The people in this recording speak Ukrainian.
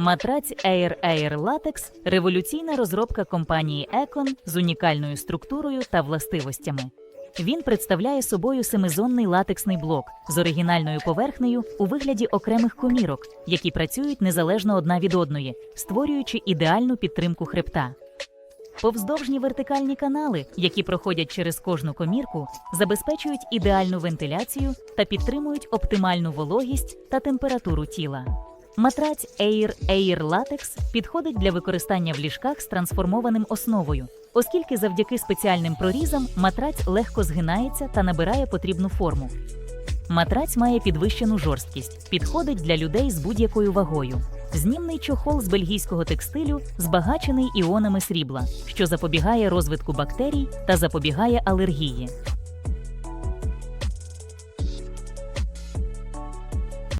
Матрац Air Air Latex – революційна розробка компанії Econ з унікальною структурою та властивостями. Він представляє собою семизонний латексний блок з оригінальною поверхнею у вигляді окремих комірок, які працюють незалежно одна від одної, створюючи ідеальну підтримку хребта. Повздовжні вертикальні канали, які проходять через кожну комірку, забезпечують ідеальну вентиляцію та підтримують оптимальну вологість та температуру тіла. Матрац Air Air Latex підходить для використання в ліжках з трансформованим основою, оскільки завдяки спеціальним прорізам матрац легко згинається та набирає потрібну форму. Матрац має підвищену жорсткість, підходить для людей з будь-якою вагою. Знімний чохол з бельгійського текстилю збагачений іонами срібла, що запобігає розвитку бактерій та запобігає алергії.